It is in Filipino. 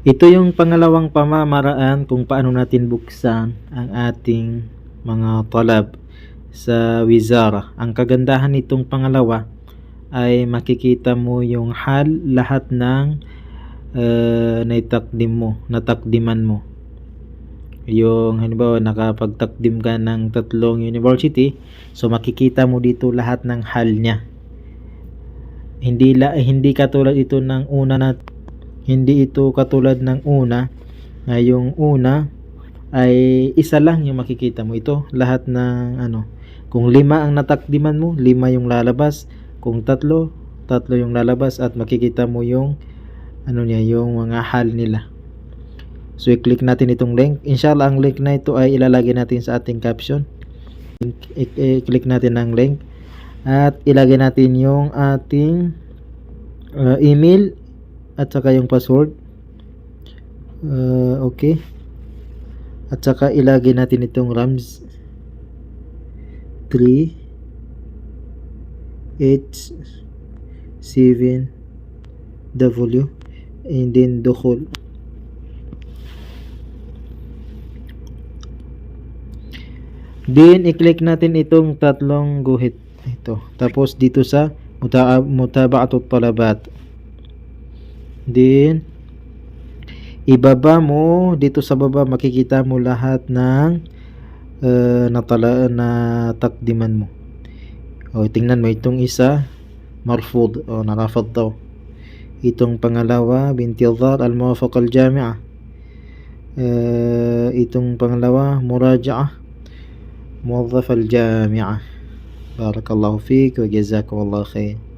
Ito yung pangalawang pamamaraan kung paano natin buksan ang ating mga talab sa Wizara. Ang kagandahan nitong pangalawa ay makikita mo yung hal lahat ng uh, naitakdim mo, natakdiman mo. Yung halimbawa nakapagtakdim ka ng tatlong university, so makikita mo dito lahat ng hal niya. Hindi la hindi katulad ito ng una na hindi ito katulad ng una na yung una ay isa lang yung makikita mo. Ito lahat ng ano kung lima ang natakdiman mo lima yung lalabas. Kung tatlo tatlo yung lalabas at makikita mo yung ano niya yung mga hal nila. So i-click natin itong link. Inshallah ang link na ito ay ilalagay natin sa ating caption. I-click natin ang link. At ilagay natin yung ating uh, email at saka yung password uh, okay at saka ilagay natin itong rams 3 8 7 W and then dukhul Then, i-click natin itong tatlong guhit. Ito. Tapos, dito sa muta mutaba'atut talabat. Then, ibaba mo, dito sa baba makikita mo lahat ng uh, natala, na takdiman mo. O, tingnan mo itong isa, marfud, o narafad daw. Itong pangalawa, bintidhar, al-muwafaq al-jami'a. Uh, eh, itong pangalawa, muraja'a, muwazzaf al-jami'a. Barakallahu fiik wa jazakallahu khair.